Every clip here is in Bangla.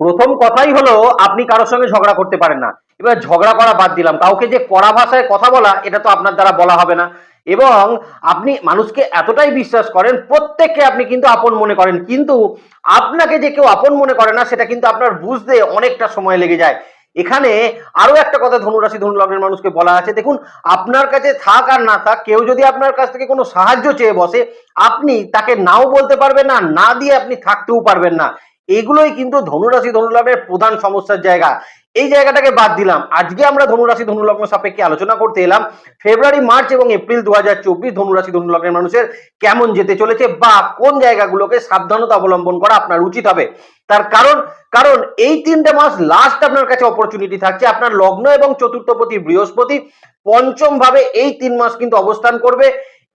প্রথম কথাই হলো, আপনি কারোর সঙ্গে ঝগড়া করতে পারেন না। এবার ঝগড়া করা বাদ দিলাম। কাউকে যে কড়া ভাষায় কথা বলা, এটা তো আপনার দ্বারা বলা হবে না। এবং আপনি মানুষকে এতটাই বিশ্বাস করেন, প্রত্যেককে আপনি কিন্তু আপন মনে করেন। কিন্তু আপনাকে যে কেউ আপন মনে করে না, সেটা কিন্তু আপনার বুঝতে অনেকটা সময় লেগে যায়। এখানে আরও একটা কথা ধনুরাশি ধনু লগ্নের মানুষকে বলা আছে। দেখুন, আপনার কাছে থাক আর না থাক, কেউ যদি আপনার কাছ থেকে কোনো সাহায্য চেয়ে বসে, আপনি তাকে নাও বলতে পারবেন না না দিয়ে আপনি থাকতেও পারবেন না। এগুলোই কিন্তু ধনুরাশি ধনুলগ্নের প্রধান সমস্যার জায়গা। এই জায়গাটাকে বাদ দিলাম। আজকে আমরা ধনুরাশি ধনুলগ্ন সাপেক্ষে আলোচনা করতে এলাম, ফেব্রুয়ারি, মার্চ এবং এপ্রিল দু হাজার চব্বিশ ধনুরাশি ধনুলগ্নের মানুষের কেমন যেতে চলেছে বা কোন জায়গাগুলোকে সাবধানতা অবলম্বন করা আপনার উচিত হবে। তার কারণ কারণ এই তিনটে মাস লাস্ট আপনার কাছে অপরচুনিটি থাকছে। আপনার লগ্ন এবং চতুর্থপতি বৃহস্পতি পঞ্চম ভাবে এই তিন মাস কিন্তু অবস্থান করবে।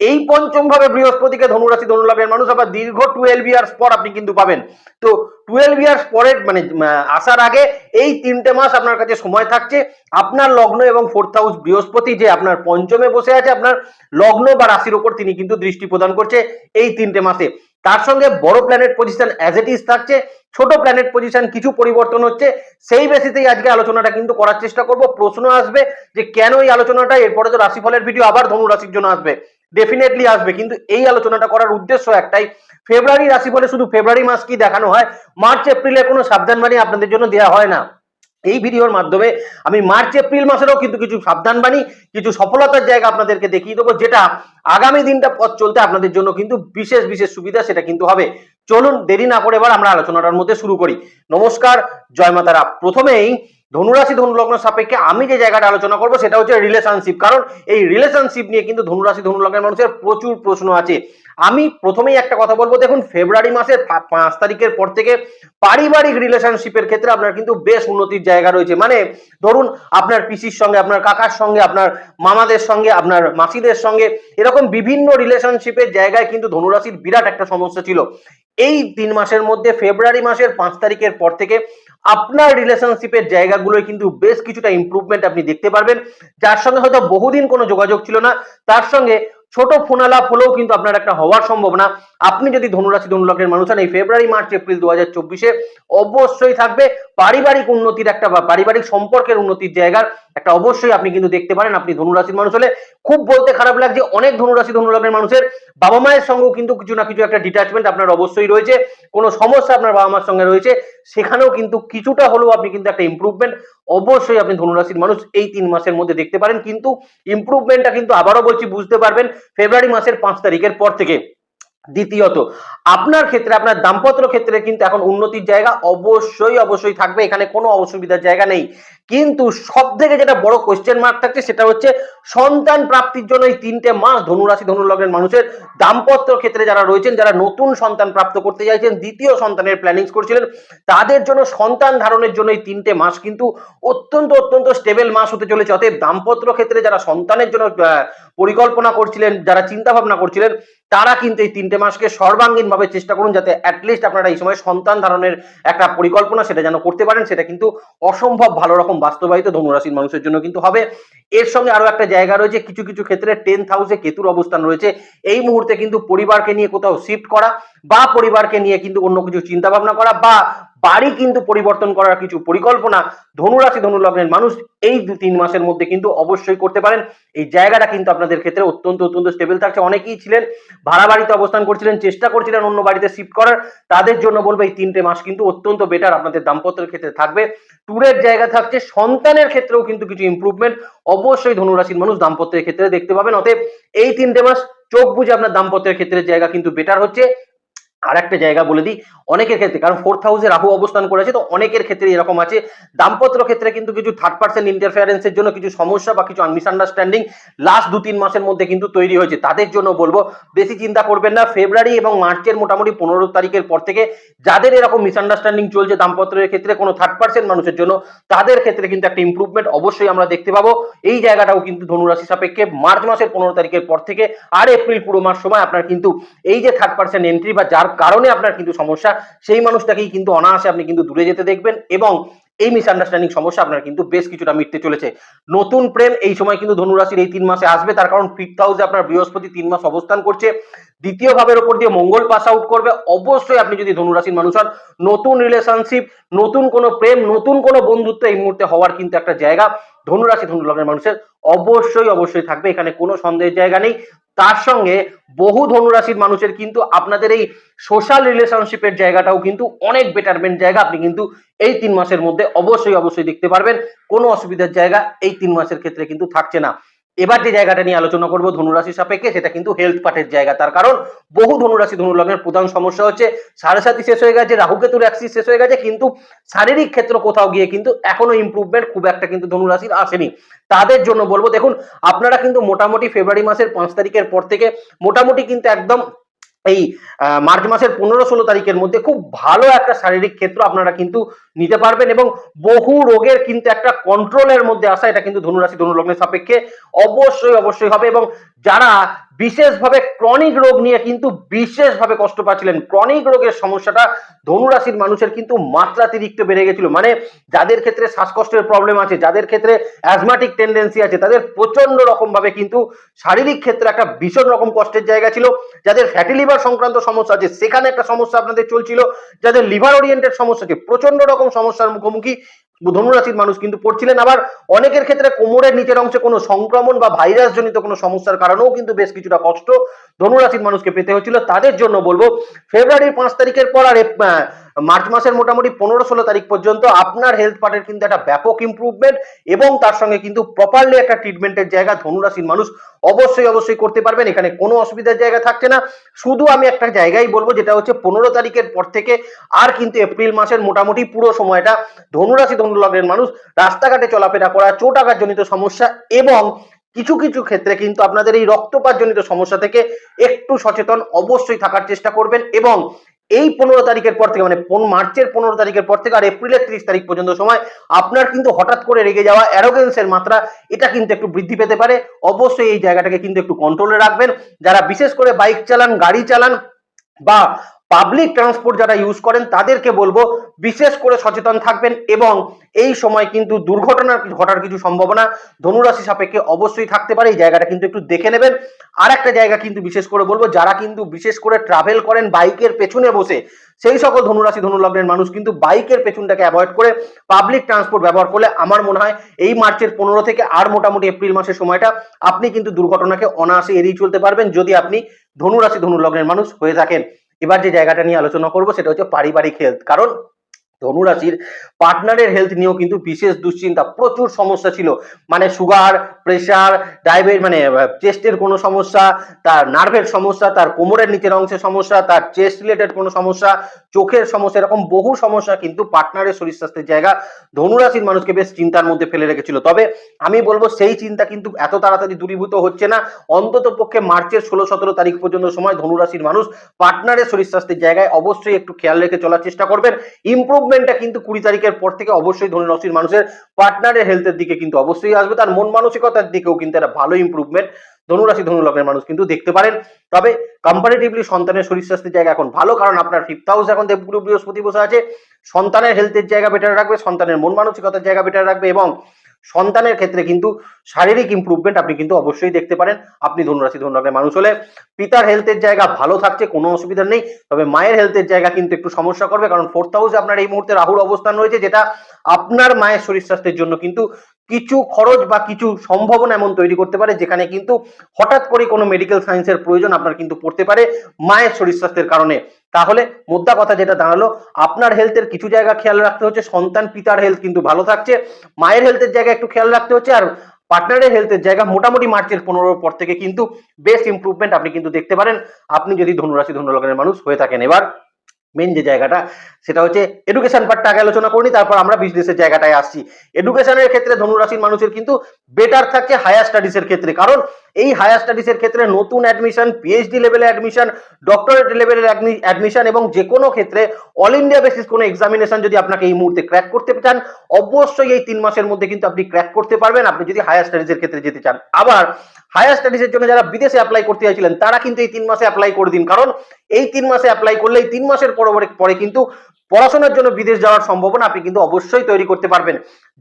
এই পঞ্চম ভাবে বৃহস্পতিকে ধনুরাশি ধনুলগ্নের মানুষ, আবার দীর্ঘ টুয়েলভ ইয়ার্স পর আপনি কিন্তু পাবেন। তো টুয়েলভ ইয়ার্স পরের মানে আসার আগে এই তিনটে মাস আপনার কাছে সময় থাকছে। আপনার লগ্ন এবং ফোর্থ হাউস বৃহস্পতি যে আপনার পঞ্চমে বসে আছে, আপনার লগ্ন বা রাশির ওপর তিনি কিন্তু দৃষ্টি প্রদান করছে এই তিনটে মাসে। তার সঙ্গে বড় planet position as it is থাকছে, ছোট প্ল্যানেট পজিশন কিছু পরিবর্তন হচ্ছে। সেই বেসিতেই আজকে আলোচনাটা কিন্তু করার চেষ্টা করব। প্রশ্ন আসবে যে কেন এই আলোচনাটা, এরপরে তো রাশিফলের ভিডিও আবার ধনু রাশির জন্য আসবে। ডেফিনেটলি আসবে। কিন্তু এই আলোচনাটা করার উদ্দেশ্য একটাই। ফেব্রুয়ারি রাশি বলে শুধু ফেব্রুয়ারি মাস কি দেখানো হয়? মার্চ এপ্রিলে কোনো সাবধানবাণী আপনাদের জন্য দেওয়া হয় না। এই ভিডিওর মাধ্যমে আমি মার্চ, এপ্রিল মাসেরও কিন্তু কিছু সাবধানবাণী কিছু সফলতার জায়গা আপনাদেরকে দেখিয়ে দেবো, যেটা আগামী দিনটা পথ চলতে আপনাদের জন্য কিন্তু বিশেষ বিশেষ সুবিধা সেটা কিন্তু হবে। চলুন, দেরি না করে এবার আমরা আলোচনাটার মধ্যে শুরু করি। নমস্কার, জয় মাতারা। প্রথমেই ধনুরাশি ধনুলগ্ন সাপেক্ষে আমি যে জায়গাটা আলোচনা করব সেটা হচ্ছে রিলেশনশিপ কারণ এই রিলেশনশিপ নিয়ে কিন্তু ধনুরাশি ধনুলগ্নের মানুষের প্রচুর প্রশ্ন আছে। আমি প্রথমেই একটা কথা বলব, দেখুন ফেব্রুয়ারি মাসের পাঁচ তারিখের পর থেকে পারিবারিক রিলেশনশিপের ক্ষেত্রে আপনার কিন্তু বেশ উন্নতির জায়গা রয়েছে। মানে ধরুন আপনার পিসির সঙ্গে, আপনার কাকার সঙ্গে, আপনার মামাদের সঙ্গে, আপনার মাসিদের সঙ্গে, এরকম বিভিন্ন রিলেশনশিপের জায়গায় কিন্তু ধনুরাশির বিরাট একটা সমস্যা ছিল। এই তিন মাসের মধ্যে ফেব্রুয়ারি মাসের পাঁচ তারিখের পর থেকে আপনার রিলেশনশিপের জায়গাগুলোয় কিন্তু বেশ কিছুটা ইমপ্রুভমেন্ট আপনি দেখতে পারবেন। যার সঙ্গে হয়তো বহুদিন কোনো যোগাযোগ ছিল না, তার সঙ্গে ছোট ফোনালাপ হলেও কিন্তু আপনার একটা হওয়ার সম্ভাবনা। আপনি যদি ধনুরাশি, ধনুলগ্নের মানুষ হন, এই ফেব্রুয়ারি, মার্চ, এপ্রিল দু হাজার চব্বিশে অবশ্যই থাকবে পারিবারিক উন্নতির একটা পারিবারিক সম্পর্কের উন্নতির জায়গার একটা অবশ্যই আপনি কিন্তু দেখতে পারেন। আপনি ধনুরাশির মানুষ হলে খুব বলতে খারাপ লাগছে, অনেক ধনুরাশি, ধনুলগ্নের মানুষের বাবা মায়ের সঙ্গেও কিন্তু কিছু না কিছু একটা ডিটাচমেন্ট আপনার অবশ্যই রয়েছে। কোনো সমস্যা আপনার বাবা মার সঙ্গে রয়েছে, সেখানেও কিন্তু কিছুটা হলেও আপনি কিন্তু একটা ইমপ্রুভমেন্ট অবশ্যই আপনি ধনুরাশির মানুষ এই তিন মাসের মধ্যে দেখতে পারেন, কিন্তু ইম্প্রুভমেন্টটা কিন্তু আবারও বলছি বুঝতে পারবেন ফেব্রুয়ারি মাসের পাঁচ তারিখের পর থেকে। দ্বিতীয়ত, আপনার ক্ষেত্রে, আপনার দাম্পত্য ক্ষেত্রে কিন্তু এখন উন্নতির জায়গা অবশ্যই অবশ্যই থাকবে। এখানে কোনো অসুবিধার জায়গা নেই। কিন্তু সব থেকে যেটা বড় কোয়েশ্চেন মার্ক থাকছে সেটা হচ্ছে সন্তান প্রাপ্তির জন্য এই তিনটে মাস ধনুরাশি, ধনুলগ্নের মানুষের দাম্পত্য ক্ষেত্রে যারা রয়েছেন, যারা নতুন সন্তান প্রাপ্ত করতে চাইছেন, দ্বিতীয় সন্তানের প্ল্যানিং করছিলেন, তাদের জন্য সন্তান ধারণের জন্য এই তিনটে মাস কিন্তু অত্যন্ত অত্যন্ত স্টেবল মাস হতে চলেছে। অতএব দাম্পত্য ক্ষেত্রে যারা সন্তানের জন্য পরিকল্পনা করছিলেন, যারা চিন্তা ভাবনা করছিলেন তারা কিন্তু এই তিনটে মাসকে সর্বাঙ্গীনভাবে চেষ্টা করুন যাতে অ্যাটলিস্ট আপনারা এই সময় সন্তান ধারণের একটা পরিকল্পনা সেটা যেন করতে পারেন, সেটা কিন্তু অসম্ভব ভালো রকম বাস্তবায়িত ধনুরাশির মানুষের জন্য কিন্তু হবে। এর সঙ্গে আরও একটা জায়গা রয়েছে, কিছু কিছু ক্ষেত্রে টেন্থ হাউসে কেতুর অবস্থান রয়েছে। এই মুহূর্তে কিন্তু পরিবারকে নিয়ে কোথাও শিফট করা বা পরিবারকে নিয়ে কিন্তু অন্য কিছু চিন্তা ভাবনা করা বা বাড়ি কিন্তু পরিবর্তন করার কিছু পরিকল্পনা ধনুরাশি ধনুলগ্নের মানুষ এই দু তিন মাসের মধ্যে কিন্তু অবশ্যই করতে পারেন। এই জায়গাটা কিন্তু আপনাদের ক্ষেত্রে অত্যন্ত অত্যন্ত স্টেবল থাকছে। অনেকেই ছিলেন, ভাড়া বাড়িতে অবস্থান করছিলেন, চেষ্টা করছিলেন অন্য বাড়িতে শিফট করার। তাদের জন্য বলব এই তিনটে মাস কিন্তু অত্যন্ত বেটার আপনাদের দাম্পত্যের ক্ষেত্রে থাকবে। ট্যুরের জায়গা থাকছে, সন্তানের ক্ষেত্রেও কিন্তু কিছু ইমপ্রুভমেন্ট অবশ্যই ধনুরাশির মানুষ দাম্পত্যের ক্ষেত্রে দেখতে পাবেন। অতএব এই তিনটে মাস চোখ বুঝে আপনার দাম্পত্যের ক্ষেত্রে জায়গা কিন্তু বেটার হচ্ছে। আর একটা জায়গা বলে দিই, অনেকের ক্ষেত্রে, কারণ ফোর্থ হাউসে রাহু অবস্থান করেছে, তো অনেকের ক্ষেত্রে এরকম আছে। দাম্পত্য ক্ষেত্রে কিন্তু কিছু থার্ড পার্সেন্ট ইন্টারফারেন্সের জন্য কিছু সমস্যা বা কিছু মিসআন্ডারস্ট্যান্ডিং লাস্ট দু তিন মাসের মধ্যে কিন্তু তৈরি হয়েছে। তাদের জন্য বলব, বেশি চিন্তা করবেন না ফেব্রুয়ারি এবং মার্চের মোটামুটি পনেরো তারিখের পর থেকে যাদের এরকম মিসআন্ডারস্ট্যান্ডিং চলছে দাম্পত্যের ক্ষেত্রে, কোনো থার্ড পার্সেন্ট মানুষের জন্য, তাদের ক্ষেত্রে কিন্তু একটা ইম্প্রুভমেন্ট অবশ্যই আমরা দেখতে পাবো। এই জায়গাটাও কিন্তু ধনুরাশি সাপেক্ষে মার্চ মাসের পনেরো তারিখের পর থেকে আর এপ্রিল পুরো মাস সময় আপনার কিন্তু এই যে থার্ড পার্সেন্ট এন্ট্রি বা যার কারণে আপনার কিন্তু সমস্যা, সেই মানুষটাকেই কিন্তু অনায়াসে আপনি কিন্তু দূরে যেতে দেখবেন এবং এই মিসআন্ডারস্ট্যান্ডিং সমস্যা আপনার কিন্তু বেশ কিছুটা মিটতে চলেছে। নতুন প্রেম এই সময় কিন্তু ধনুরাশির এই তিন মাসে আসবে, তার কারণ ফিফথ হাউসে আপনার বৃহস্পতি তিন মাস অবস্থান করছে। দ্বিতীয় ভাবের উপর দিয়ে মঙ্গল পাস আউট করবে, অবশ্যই আপনি যদি ধনুরাশির মানুষ হন, নতুন রিলেশনশিপ নতুন কোনো প্রেম, নতুন কোনো বন্ধুত্ব এই মুহূর্তে হওয়ার কিন্তু একটা জায়গা। ধনুরাশি ধনুলগ্নের মানুষের অবশ্যই অবশ্যই থাকবে, এখানে কোনো সন্দেহের জায়গা নেই। তার সঙ্গে বহু ধনুরাশির মানুষের কিন্তু আপনাদের এই সোশ্যাল রিলেশনশিপের জায়গাটাও কিন্তু অনেক বেটারমেন্ট জায়গা। আপনি কিন্তু এই তিন মাসের মধ্যে অবশ্যই অবশ্যই দেখতে পারবেন। কোনো অসুবিধার জায়গা এই তিন মাসের ক্ষেত্রে কিন্তু থাকছে না। এবার যে জায়গাটা নিয়ে আলোচনা করব ধনুরাশি সাপেক্ষে, সেটা কিন্তু হেলথ পার্টের জায়গা। তার কারণ বহু ধনুরাশি ধনুলগ্নের প্রধান সমস্যা হচ্ছে, সাড়ে সাতি শেষ হয়ে গেছে, রাহু কেতুর অ্যাক্সিস শেষ হয়ে গেছে, কিন্তু শারীরিক ক্ষেত্র কোথাও গিয়ে কিন্তু এখনও ইম্প্রুভমেন্ট খুব একটা কিন্তু ধনুরাশির আসেনি। তাদের জন্য বলব, দেখুন, আপনারা কিন্তু মোটামুটি ফেব্রুয়ারি মাসের পাঁচ তারিখের পর থেকে মোটামুটি কিন্তু একদম এই মার্চ মাসের পনেরো ষোলো তারিখের মধ্যে খুব ভালো একটা শারীরিক ক্ষেত্র আপনারা কিন্তু নিতে পারবেন এবং বহু রোগের কিন্তু একটা কন্ট্রোলের মধ্যে আসা এটা কিন্তু ধনুরাশি ধনুলগ্নের সাপেক্ষে অবশ্যই অবশ্যই হবে এবং যারা বিশেষভাবে ক্রনিক রোগ নিয়ে কিন্তু বিশেষভাবে কষ্ট পাচ্ছিলেন। ক্রনিক রোগের সমস্যাটা ধনুরাশির মানুষের কিন্তু মাত্রাতিরিক্ত বেড়ে গেছিল। মানে যাদের ক্ষেত্রে শ্বাসকষ্টের প্রবলেম আছে, যাদের ক্ষেত্রে অ্যাজমাটিক টেন্ডেন্সি আছে, তাদের প্রচণ্ড রকম ভাবে কিন্তু শারীরিক ক্ষেত্রে একটা ভীষণ রকম কষ্টের জায়গা ছিল। যাদের ফ্যাটি লিভার সংক্রান্ত সমস্যা আছে, সেখানে একটা সমস্যা আপনাদের চলছিল। যাদের লিভার ওরিয়েন্টেড সমস্যা আছে প্রচণ্ড রকম সমস্যার মুখোমুখি। ধনুরাশির মানুষ কিন্তু পড়ছিলেন। আবার অনেকের ক্ষেত্রে কোমরের নিচের অংশে কোনো সংক্রমণ বা ভাইরাস জনিত কোনো সমস্যার কারণেও কিন্তু বেশ কিছুটা কষ্ট ধনুরাশির মানুষকে পেতে হচ্ছিল তাদের জন্য বলব, ফেব্রুয়ারির পাঁচ তারিখের পর আর মার্চ মাসের মোটামুটি পনেরো ষোলো তারিখ পর্যন্ত আপনার হেলথ পার্টের কিন্তু একটা ব্যাপক ইমপ্রুভমেন্ট এবং তার সঙ্গে কিন্তু প্রপারলি একটা ট্রিটমেন্টের জায়গা ধনুরাশির মানুষ অবশ্যই অবশ্যই করতে পারবেন। এখানে কোনো অসুবিধার জায়গা থাকছে না। শুধু আমি একটা জায়গায় বলব, যেটা হচ্ছে পনেরো তারিখের পর থেকে আর কিন্তু এপ্রিল মাসের মোটামুটি পুরো সময়টা ধনুরাশি ধনুলগ্নের মানুষ রাস্তাঘাটে চলাফেরা করা, চোট আঘাতজনিত সমস্যা এবং কিছু কিছু ক্ষেত্রে কিন্তু আপনাদের এই রক্তপাতজনিত সমস্যা থেকে একটু সচেতন অবশ্যই থাকার চেষ্টা করবেন এবং এই পনেরো তারিখের পর থেকে মানে মার্চের পনেরো তারিখের পর থেকে আর এপ্রিলের ত্রিশ তারিখ পর্যন্ত সময় আপনার কিন্তু হঠাৎ করে রেগে যাওয়া অ্যারোগেন্সের মাত্রা এটা কিন্তু একটু বৃদ্ধি পেতে পারে। অবশ্যই এই জায়গাটাকে কিন্তু একটু কন্ট্রোলে রাখবেন। যারা বিশেষ করে বাইক চালান, গাড়ি চালান বা পাবলিক ট্রান্সপোর্ট যারা ইউজ করেন, তাদেরকে বলব বিশেষ করে সচেতন থাকবেন এবং এই সময় কিন্তু দুর্ঘটনা ঘটার কিছু সম্ভাবনা ধনুরাশি সাপেক্ষে অবশ্যই থাকতে পারে। এই জায়গাটা কিন্তু একটু দেখে নেবেন। আর একটা জায়গা কিন্তু বিশেষ করে বলব, যারা কিন্তু বিশেষ করে ট্রাভেল করেন বাইকের পেছনে বসে, সেই সকল ধনুরাশি, ধনুলগ্নের মানুষ কিন্তু বাইকের পেছনটাকে অ্যাভয়েড করে পাবলিক ট্রান্সপোর্ট ব্যবহার করলে আমার মনে হয় এই মার্চের পনেরো থেকে আর মোটামুটি এপ্রিল মাসের সময়টা আপনি কিন্তু দুর্ঘটনাকে অনায়াসে এড়িয়ে চলতে পারবেন যদি আপনি ধনুরাশি, ধনুলগ্নের মানুষ হয়ে থাকেন। এবার যে জায়গাটা নিয়ে আলোচনা করব সেটা হচ্ছে পারিবারিক হেলথ কারণ ধনুরাশির পার্টনারের হেলথ নিয়েও কিন্তু বিশেষ দুশ্চিন্তা, প্রচুর সমস্যা ছিল। মানে সুগার প্রেশার ডায়াবেট মানে চেস্টের কোনো সমস্যা, তার নার্ভের সমস্যা, তার কোমরের নিচের অংশের সমস্যা, তার চেস্ট রিলেটেড কোনো সমস্যা, চোখের সমস্যা, এরকম বহু সমস্যা কিন্তু পার্টনারের শরীর স্বাস্থ্যের জায়গা ধনুরাশির মানুষকে বেশ চিন্তার মধ্যে ফেলে রেখেছিল। তবে আমি বলব সেই চিন্তা কিন্তু এত তাড়াতাড়ি দূরীভূত হচ্ছে না। অন্তত পক্ষে মার্চের ষোলো সতেরো তারিখ পর্যন্ত সময় ধনুরাশির মানুষ পার্টনারের শরীর স্বাস্থ্যের জায়গায় অবশ্যই একটু খেয়াল রেখে চলার চেষ্টা করবেন। ইমপ্রুভমেন্টটা কিন্তু কুড়ি তারিখের পর থেকে অবশ্যই ধনুরাশির মানুষের পার্টনারের হেলথের দিকে কিন্তু অবশ্যই আসবে। তার মন মানসিকতার দিকেও কিন্তু একটা ভালো ইম্প্রুভমেন্ট ধনুরাশি, ধনুলগ্নের মানুষ কিন্তু দেখতে পারেন। তবে কম্পারেটিভলি সন্তানের শরীর স্বাস্থ্যের জায়গা এখন ভালো, কারণ আপনার ফিফথ হাউস এখন দেবগুরু বৃহস্পতি বসে আছে। সন্তানের হেলথের জায়গা বেটার রাখবে, সন্তানের মন মানসিকতার জায়গা বেটার রাখবে এবং সন্তানের ক্ষেত্রে কিন্তু শারীরিক ইম্প্রুভমেন্ট আপনি কিন্তু অবশ্যই দেখতে পারেন। আপনি ধনুরাশি ধনুলগ্নের মানুষ হলে পিতার হেলথের জায়গা ভালো থাকছে, কোনো অসুবিধা নেই। তবে মায়ের হেলথের জায়গা কিন্তু একটু সমস্যা করবে, কারণ ফোর্থ হাউসে আপনার এই মুহূর্তে রাহুর অবস্থান রয়েছে, যেটা আপনার মায়ের শরীর স্বাস্থ্যের জন্য কিন্তু কিছু খরচ বা কিছু সম্ভাবনা এমন তৈরি করতে পারে, যেখানে কিন্তু হঠাৎ করে কোনো মেডিকেল সায়েন্সের প্রয়োজন আপনার কিন্তু পড়তে পারে মায়ের শরীর স্বাস্থ্যের কারণে। তাহলে মোদ্দা কথা যেটা দাঁড়াল, আপনার হেলথের কিছু জায়গা খেয়াল রাখতে হচ্ছে, সন্তান, পিতার হেলথ কিন্তু ভালো থাকছে, মায়ের হেলথের জায়গা একটু খেয়াল রাখতে হচ্ছে, আর পার্টনারের হেলথের জায়গা মোটামুটি মার্চের পনেরোর পর থেকে কিন্তু বেস্ট ইমপ্রুভমেন্ট আপনি কিন্তু দেখতে পারেন। আপনি যদি ধনুরাশি, ধনুলগ্নের মানুষ হয়ে থাকেন এবার। মেন যে জায়গাটা, সেটা হচ্ছে এডুকেশন পার্টটা আগে আলোচনা করিনি তারপর আমরা বিজনেসের জায়গাটায় আসছি। এডুকেশনের ক্ষেত্রে ধনুরাশির মানুষের কিন্তু বেটার থাকে হায়ার স্টাডিজের ক্ষেত্রে। কারণ এই হায়ার স্টাডিজের ক্ষেত্রে নতুন অ্যাডমিশন পিএইচডি লেভেলে অ্যাডমিশন ডক্টরেট লেভেলের অ্যাডমিশন এবং যে কোনো ক্ষেত্রে অল ইন্ডিয়া বেসিস কোনো এক্সামিনেশন যদি আপনাকে এই মুহূর্তে ক্র্যাক করতে চান, অবশ্যই এই তিন মাসের মধ্যে কিন্তু আপনি ক্র্যাক করতে পারবেন। আপনি যদি হায়ার স্টাডিজের ক্ষেত্রে যেতে চান। আবার হায়ার স্টাডিজের জন্য যারা বিদেশে অ্যাপ্লাই করতে চাইছিলেন, তারা কিন্তু এই তিন মাসে অ্যাপ্লাই করে দিন। কারণ এই তিন মাসে অ্যাপ্লাই করলে এই তিন মাসের পরে পরে কিন্তু পড়াশোনার জন্য বিদেশ যাওয়ার সম্ভাবনা আপনি কিন্তু অবশ্যই তৈরি করতে পারবেন।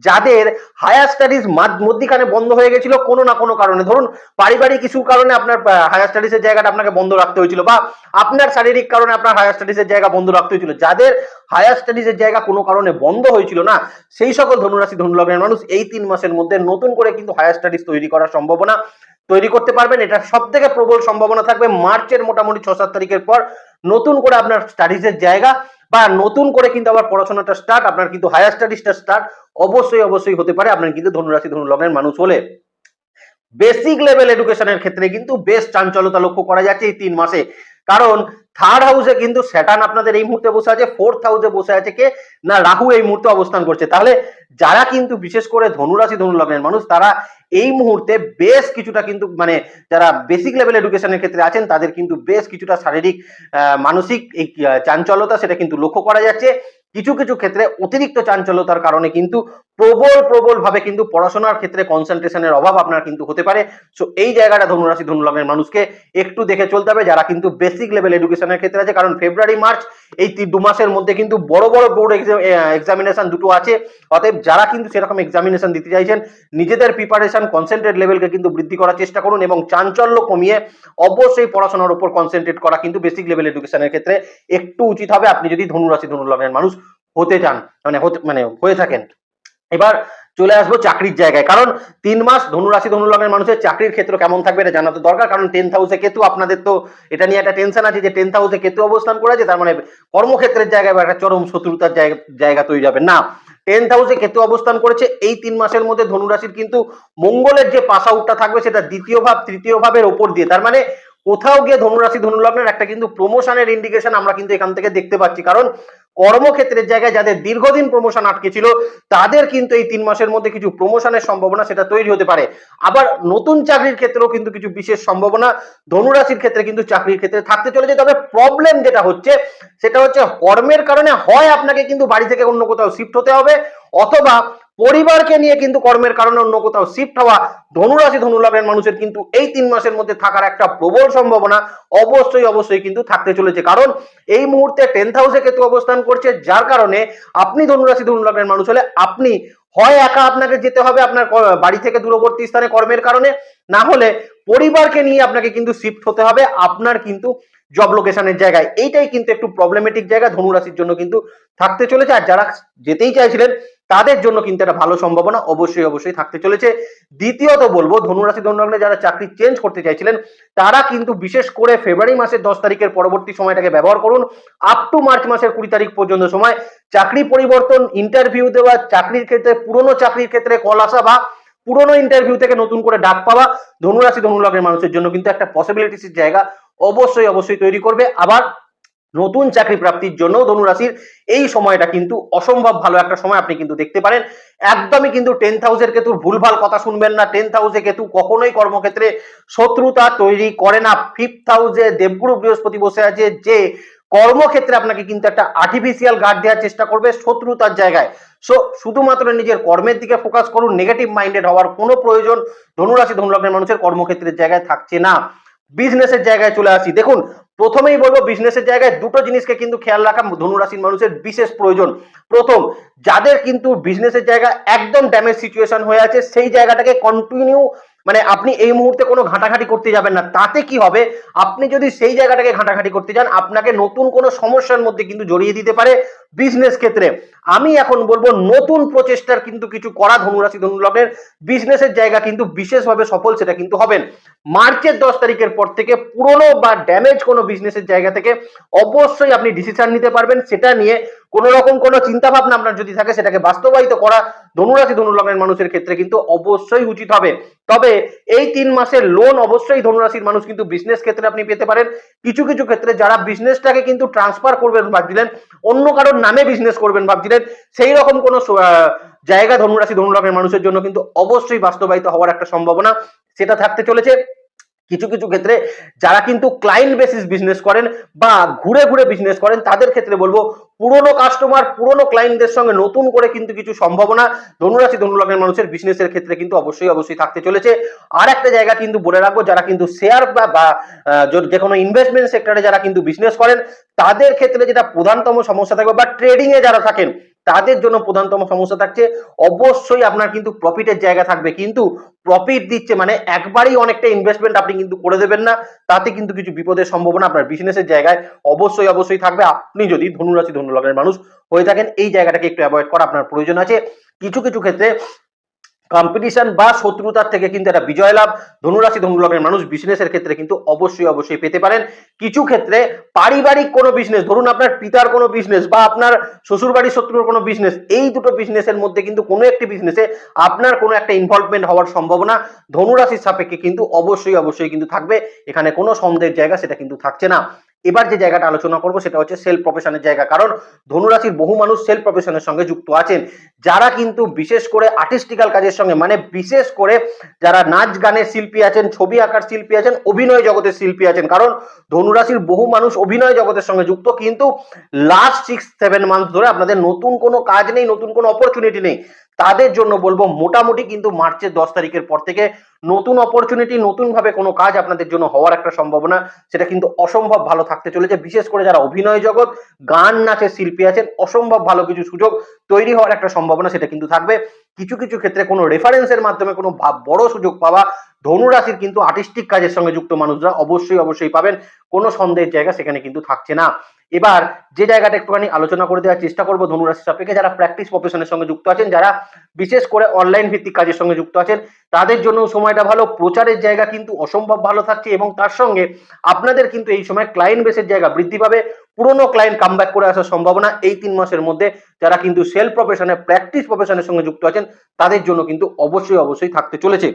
যাদের হায়ার স্টাডিজ মধ্যিখানে বন্ধ হয়ে গেছিল কোনো না কোনো কারণে। ধরুন, পারিবারিক কিছু কারণে আপনার হায়ার স্টাডিজের জায়গাটা আপনাকে বন্ধ রাখতে হয়েছিল বা আপনার শারীরিক কারণে আপনার হায়ার স্টাডিজের জায়গা বন্ধ রাখতে হয়েছিল। যাদের হায়ার স্টাডিজের জায়গা কোনো কারণে বন্ধ হয়েছিল না, সেই সকল ধনুরাশি, ধনুলগ্নের মানুষ এই তিন মাসের মধ্যে নতুন করে কিন্তু হায়ার স্টাডিজ তৈরি করার সম্ভাবনা তৈরি করতে পারবেন। এটা সব থেকে প্রবল সম্ভাবনা থাকবে। মার্চের মোটামুটি ছ সাত তারিখের পর নতুন করে আপনার স্টাডিজের জায়গা বা নতুন করে কিন্তু আবার পড়াশোনাটা স্টার্ট আপনার কিন্তু হায়ার স্টাডিজটা স্টার্ট অবশ্যই অবশ্যই হতে পারে। আপনার কিন্তু ধনুরাশি, ধনুলগ্নের মানুষ হলে। বেসিক লেভেল এডুকেশনের ক্ষেত্রে কিন্তু বেশ চাঞ্চলতা লক্ষ্য করা যাচ্ছে এই তিন মাসে। কারণ থার্ড হাউসে কিন্তু স্যাটার্ন আপনাদের এই মুহূর্তে বসে আছে ফোর্থ হাউসে বসে আছে কে? না রাহু এই মুহূর্তে অবস্থান করছে। তাহলে যারা কিন্তু বিশেষ করে ধনুরাশি ধনুলগ্নের মানুষ তারা এই মুহূর্তে বেশ কিছুটা কিন্তু মানে যারা বেসিক লেভেল এডুকেশনের ক্ষেত্রে আছেন তাদের কিন্তু বেশ কিছুটা শারীরিক মানসিক এই আহ, চাঞ্চলতা সেটা কিন্তু লক্ষ্য করা যাচ্ছে। কিছু কিছু ক্ষেত্রে অতিরিক্ত চাঞ্চলতার কারণে কিন্তু প্রবল প্রবল ভাবে কিন্তু পড়াশোনার ক্ষেত্রে কনসেন্ট্রেশনের অভাব আপনার কিন্তু হতে পারে। সো এই জায়গাটা ধনুরাশি ধনুলগ্নের মানুষকে একটু দেখে চলতে হবে, যারা কিন্তু বেসিক লেভেল এডুকেশনের ক্ষেত্রে আছে। কারণ ফেব্রুয়ারি মার্চ এই দু মাসের মধ্যে কিন্তু বড় বড় বোর্ড এক্সামিনেশন দুটো আছে। অতএব যারা কিন্তু সেরকম এক্সামিনেশন দিতে চাইছেন, নিজেদের প্রিপারেশন কনসেন্ট্রেট লেভেলকে কিন্তু বৃদ্ধি করার চেষ্টা করুন এবং চাঞ্চল্য কমিয়ে অবশ্যই পড়াশোনার উপর কনসেন্ট্রেট করা কিন্তু বেসিক লেভেল এডুকেশনের ক্ষেত্রে একটু উচিত হবে। আপনি যদি ধনুরাশি ধনুলগ্নের মানুষ হতে চান মানে মানে হয়ে থাকেন। এবার চলে আসব চাকরির জায়গায়। কারণ তিন মাস ধনুরাশি ধনুলগ্নের মানুষের চাকরির ক্ষেত্র কেমন থাকবে এটা জানা তো দরকার। কারণ টেন্থ হাউসে কেতু, আপনাদের তো এটা নিয়ে একটা টেনশন আছে যে টেন্থ হাউসে কেতু অবস্থান করেছে, তার মানে কর্মক্ষেত্রের জায়গায় বা একটা চরম শত্রুতার জায়গা তৈরি হবে। না টেন্থ হাউসে কেতু অবস্থান করেছে, এই তিন মাসের মধ্যে ধনুরাশির কিন্তু মঙ্গলের যে পাস আউটটা থাকবে, সেটা দ্বিতীয় ভাব, তৃতীয় ভাবের ওপর দিয়ে। তার মানে কোথাও গিয়ে ধনুরাশি ধনুলগ্নের একটা কিন্তু প্রমোশনের ইন্ডিকেশন আমরা কিন্তু এখান থেকে দেখতে পাচ্ছি। কারণ কর্মক্ষেত্রের জায়গায় যাদের দীর্ঘদিন প্রমোশন আটকে ছিল তাদের কিন্তু এই তিন মাসের মধ্যে কিছু প্রমোশনের সম্ভাবনা সেটা তৈরি হতে পারে। আবার নতুন চাকরির ক্ষেত্রেও কিন্তু কিছু বিশেষ সম্ভাবনা, ধনুরাশির ক্ষেত্রে কিন্তু চাকরির ক্ষেত্রে থাকতে চলেছে। তবে প্রবলেম যেটা হচ্ছে, সেটা হচ্ছে কর্মের কারণে হয় আপনাকে কিন্তু বাড়ি থেকে অন্য কোথাও শিফট হতে হবে, অথবা পরিবারকে নিয়ে কিন্তু কর্মের কারণে অন্য কোথাও শিফট হওয়া ধনুরাশি ধনুলগ্নের মানুষের কিন্তু এই তিন মাসের মধ্যে থাকার একটা প্রবল সম্ভাবনা অবশ্যই অবশ্যই কিন্তু থাকতে চলেছে। কারণ এই মুহূর্তে টেন্থ হাউসে কেতু অবস্থান করছে, যার কারণে আপনি ধনুরাশি ধনুলগ্নের মানুষ হলে আপনি হয় একা আপনাকে যেতে হবে আপনার বাড়ি থেকে দূরবর্তী স্থানে কর্মের কারণে, না হলে পরিবারকে নিয়ে আপনাকে কিন্তু শিফট হতে হবে আপনার কিন্তু জব লোকেশনের জায়গায়। এইটাই কিন্তু একটু প্রবলেমেটিক জায়গা ধনুরাশির জন্য কিন্তু থাকতে চলেছে। আর যারা যেতেই চাইছিলেন তাদের জন্য কিন্তু একটা ভালো সম্ভাবনা অবশ্যই অবশ্যই থাকতে চলেছে। দ্বিতীয়ত বলব, ধনুরাশি ধনুলগ্নে যারা চাকরি চেঞ্জ করতে চাইছিলেন, তারা কিন্তু বিশেষ করে ফেব্রুয়ারি মাসের দশ তারিখের পরবর্তী সময়টাকে ব্যবহার করুন। আপ টু মার্চ মাসের কুড়ি তারিখ পর্যন্ত সময় চাকরি পরিবর্তন ইন্টারভিউ দেওয়া, চাকরির ক্ষেত্রে, পুরনো চাকরির ক্ষেত্রে কল আসা বা পুরনো ইন্টারভিউ থেকে নতুন করে ডাক পাওয়া ধনুরাশি ধনুলগ্নের মানুষের জন্য কিন্তু একটা পসিবিলিটিসের জায়গা অবশ্যই অবশ্যই তৈরি করবে। আবার নতুন চাকরি প্রাপ্তির জন্য ধনুরাশির এই সময়টা কিন্তু অসম্ভব ভালো একটা সময় আপনি কিন্তু দেখতে পারেন। একদমই কিন্তু টেন্থ হাউসের কেতুর ভুলভাল কথা শুনবেন না। টেন্থ হাউসে কেতু কখনোই কর্মক্ষেত্রে শত্রুতা তৈরি করে না। ফিফথ হাউসে দেবগুরু বৃহস্পতি বসে আছে যে কর্মক্ষেত্রে আপনাকে কিন্তু একটা আর্টিফিশিয়াল গার্ড দেওয়ার চেষ্টা করবে শত্রুতার জায়গায়। সো শুধুমাত্র নিজের কর্মের দিকে ফোকাস করুন নেগেটিভ মাইন্ডেড হওয়ার কোনো প্রয়োজন ধনুরাশি ধনুলগ্নের মানুষের কর্মক্ষেত্রের জায়গায় থাকছে না। বিজনেসের জায়গায় চলে আসি। দেখুন প্রথমেই বলব বিজনেসের জায়গায় দুটো জিনিসকে কিন্তু খেয়াল রাখা ধনুরাশির মানুষের বিশেষ প্রয়োজন। প্রথম, যাদের কিন্তু বিজনেসের জায়গা একদম ড্যামেজ সিচুয়েশন হয়ে আছে, সেই জায়গাটাকে কন্টিনিউ মানে আপনি এই মুহূর্তে কোনো ঘাটাঘাটি করতে যাবেন না। তাতে কি হবে? আপনি যদি সেই জায়গাটাকে ঘাটাঘাটি করতে যান, আপনাকে নতুন কোনো সমস্যার মধ্যে কিন্তু জড়িয়ে দিতে পারে বিজনেস ক্ষেত্রে। আমি এখন বলব, নতুন প্রচেষ্টার কিন্তু কিছু করা ধনুরাশি ধনুলগ্নের বিজনেসের জায়গা কিন্তু বিশেষভাবে সফল সেটা কিন্তু হবেন মার্চের দশ তারিখের পর থেকে পুরনো বা ড্যামেজ কোনো বিজনেসের জায়গা থেকে অবশ্যই আপনি ডিসিশন নিতে পারবেন। সেটা নিয়ে কোনো রকম কোনো চিন্তা ভাবনা আপনার যদি থাকে, সেটাকে বাস্তবায়িত করা ধনুরাশি ধনুলগ্নের মানুষের ক্ষেত্রে কিন্তু অবশ্যই উচিত হবে। তবে এই তিন মাসের লোন অবশ্যই ধনুরাশির মানুষ কিন্তু বিজনেস ক্ষেত্রে আপনি পেতে পারেন। কিছু কিছু ক্ষেত্রে যারা বিজনেসটাকে কিন্তু ট্রান্সফার করবেন ভাবছিলেন, অন্য কারোর নামে বিজনেস করবেন ভাবছিলেন, সেই রকম কোনো জায়গা ধনুরাশি ধনুলগ্নের মানুষের জন্য কিন্তু অবশ্যই বাস্তবায়িত হওয়ার একটা সম্ভাবনা সেটা থাকতে চলেছে। কিছু কিছু ক্ষেত্রে যারা কিন্তু ক্লায়েন্ট বেসিস বিজনেস করেন বা ঘুরে ঘুরে বিজনেস করেন, তাদের ক্ষেত্রে বলব পুরনো কাস্টমার পুরনো ক্লায়েন্টদের সঙ্গে নতুন করে কিন্তু কিছু সম্ভাবনা ধনুরাশি ধনুলগ্নের মানুষের বিজনেসের ক্ষেত্রে কিন্তু অবশ্যই অবশ্যই থাকতে চলেছে। আর একটা জায়গা কিন্তু বলে রাখব, যারা কিন্তু শেয়ার বা যে কোনো ইনভেস্টমেন্ট সেক্টরে যারা কিন্তু বিজনেস করেন, তাদের ক্ষেত্রে যেটা প্রধানতম সমস্যা থাকবে বা ট্রেডিংয়ে যারা থাকেন তাদের জন্য প্রধানতম সমস্যা থাকছে, অবশ্যই আপনার কিন্তু প্রফিটের জায়গা থাকবে। কিন্তু প্রফিট দিচ্ছে মানে একবারই অনেকটা ইনভেস্টমেন্ট আপনি কিন্তু করে দেবেন না, তাতে কিন্তু কিছু বিপদের সম্ভাবনা আপনার বিজনেসের জায়গায় অবশ্যই অবশ্যই থাকবে। আপনি যদি ধনুরাশি, ধনুলগ্নের মানুষ হয়ে থাকেন, এই জায়গাটাকে একটু অ্যাভয়েড করা আপনার প্রয়োজন আছে। কিছু কিছু ক্ষেত্রে কম্পিটিশন বা শত্রুতার থেকে কিন্তু একটা বিজয় লাভ। ধনুরাশি ধনুলগ্নের মানুষ বিজনেসের ক্ষেত্রে কিন্তু অবশ্যই অবশ্যই পেতে পারেন। কিছু ক্ষেত্রে পারিবারিক কোনো বিজনেস ধরুন আপনার পিতার কোনো বিজনেস বা আপনার শ্বশুরবাড়ির শত্রুর কোনো বিজনেস এই দুটো বিজনেসের মধ্যে কিন্তু কোনো একটি বিজনেসে আপনার কোনো একটা ইনভলভমেন্ট হওয়ার সম্ভাবনা ধনুরাশির সাপেক্ষে কিন্তু অবশ্যই অবশ্যই কিন্তু থাকবে। এখানে কোনো সন্দেহের জায়গা সেটা কিন্তু থাকছে না। এবার যে জায়গাটা আলোচনা করব সেটা হচ্ছে সেলফ প্রফেশনের জায়গা। কারণ ধনুরাশির বহু মানুষ সেলফ প্রফেশনের সঙ্গে যুক্ত আছেন। যারা কিন্তু বিশেষ করে আর্টিস্টিক্যাল কাজের সঙ্গে মানে বিশেষ করে যারা নাচ গানের শিল্পী আছেন, ছবি আঁকার শিল্পী আছেন, অভিনয় জগতের শিল্পী আছেন। কারণ ধনুরাশির বহু মানুষ অভিনয় জগতের সঙ্গে যুক্ত, কিন্তু লাস্ট সিক্স সেভেন মান্থ ধরে আপনাদের নতুন কোনো কাজ নেই, নতুন কোনো অপরচুনিটি নেই। তাদের জন্য বলব মোটামুটি কিন্তু মার্চের দশ তারিখের পর থেকে নতুন অপরচুনিটি নতুন ভাবে কোনো কাজ আপনাদের জন্য হওয়ার একটা সম্ভাবনা, সেটা কিন্তু অসম্ভব ভালো থাকতে চলেছে। বিশেষ করে যারা অভিনয় জগৎ, গান, নাচের শিল্পী আছেন, অসম্ভব ভালো কিছু সুযোগ তৈরি হওয়ার একটা সম্ভাবনা সেটা কিন্তু থাকবে। কিছু কিছু ক্ষেত্রে কোনো রেফারেন্সের মাধ্যমে কোনো বড় সুযোগ পাওয়া ধনুরাশির কিন্তু আর্টিস্টিক কাজের সঙ্গে যুক্ত মানুষরা অবশ্যই অবশ্যই পাবেন। কোনো সন্দেহের জায়গা সেখানে কিন্তু থাকছে না। এবার যে জায়গাটা একটুখানি আলোচনা করে দেওয়ার চেষ্টা করব ধনুরাশি সাপেক্ষে, যারা প্র্যাকটিস প্রফেশনের সঙ্গে যুক্ত আছেন, যারা বিশেষ করে অনলাইন ভিত্তিক কাজের সঙ্গে যুক্ত আছেন, তাদের জন্য সময়টা ভালো, প্রচারের জায়গা কিন্তু অসম্ভব ভালো থাকছে এবং তার সঙ্গে আপনাদের কিন্তু এই সময় ক্লায়েন্ট বেসের জায়গা বৃদ্ধি পাবে। পুরনো ক্লায়েন্ট কামব্যাক করে আসার সম্ভাবনা এই তিন মাসের মধ্যে যারা কিন্তু সেলফ প্রফেশনে প্র্যাকটিস প্রফেশনের সঙ্গে যুক্ত আছেন, তাদের জন্য কিন্তু অবশ্যই অবশ্যই থাকতে চলেছে।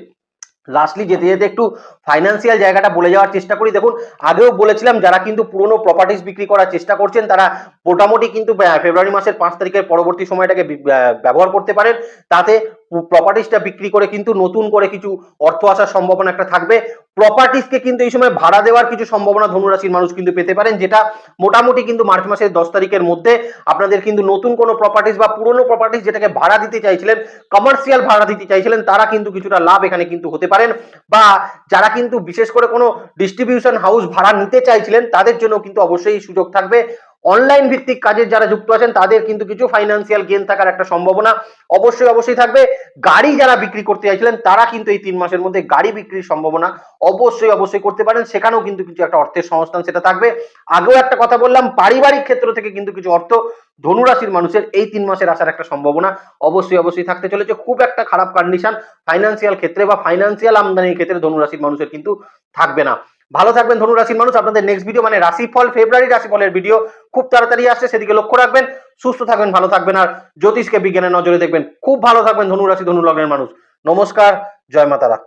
লাস্টলি যেতে যেতে একটু ফাইন্যান্সিয়াল জায়গাটা বলে যাওয়ার চেষ্টা করি। দেখুন, আগেও বলেছিলাম, যারা কিন্তু পুরনো প্রপার্টিস বিক্রি করার চেষ্টা করছেন, তারা মোটামুটি কিন্তু ফেব্রুয়ারি মাসের পাঁচ তারিখের পরবর্তী সময়টাকে ব্যবহার করতে পারেন। তাতে প্রপার্টিসটা বিক্রি করে কিন্তু নতুন করে কিছু অর্থ আসার সম্ভাবনা একটা থাকবে। প্রপার্টিসকে কিন্তু এই সময় ভাড়া দেওয়ার কিছু সম্ভাবনা ধনুরাশির মানুষ কিন্তু পেতে পারেন, যেটা মোটামুটি কিন্তু মার্চ মাসের দশ তারিখের মধ্যে আপনাদের কিন্তু নতুন কোনো প্রপার্টিস বা পুরনো প্রপার্টিস যেটাকে ভাড়া দিতে চাইছিলেন কমার্শিয়াল ভাড়া দিতে চাইছিলেন, তারা কিন্তু কিছুটা লাভ এখানে কিন্তু হতে পারেন। বা যারা কিন্তু বিশেষ করে কোনো ডিস্ট্রিবিউশন হাউস ভাড়া নিতে চাইছিলেন, তাদের জন্য কিন্তু অবশ্যই সুযোগ থাকবে। অনলাইন ভিত্তিক কাজের যারা যুক্ত আছেন, তাদের কিন্তু কিছু ফাইন্যান্সিয়াল গেন থাকার একটা সম্ভাবনা অবশ্যই অবশ্যই থাকবে। গাড়ি যারা বিক্রি করতে চাইছিলেন, তারা কিন্তু এই তিন মাসের মধ্যে গাড়ি বিক্রির সম্ভাবনা অবশ্যই অবশ্যই করতে পারেন। সেখানেও কিন্তু কিছু একটা অর্থের সংস্থান সেটা থাকবে। আগেও একটা কথা বললাম, পারিবারিক ক্ষেত্র থেকে কিন্তু কিছু অর্থ ধনুরাশির মানুষের এই তিন মাসের আসার একটা সম্ভাবনা অবশ্যই অবশ্যই থাকতে চলেছে। খুব একটা খারাপ কন্ডিশন ফাইন্যান্সিয়াল ক্ষেত্রে বা ফাইন্যান্সিয়াল আমদানির ক্ষেত্রে ধনুরাশির মানুষের কিন্তু থাকবে না। ভালো থাকবেন, ধনু রাশির মানুষ। আপনাদের নেক্সট ভিডিও মানে রাশিফল ফেব্রুয়ারি রাশিফলের ভিডিও খুব তাড়াতাড়ি আসছে, সেদিকে লক্ষ্য রাখবেন। সুস্থ থাকবেন, ভালো থাকবেন, আর জ্যোতিষকে বিজ্ঞানের নজরে দেখবেন। খুব ভালো থাকবেন, ধনু রাশি, ধনু লগ্নের মানুষ। নমস্কার, জয় মাতারা।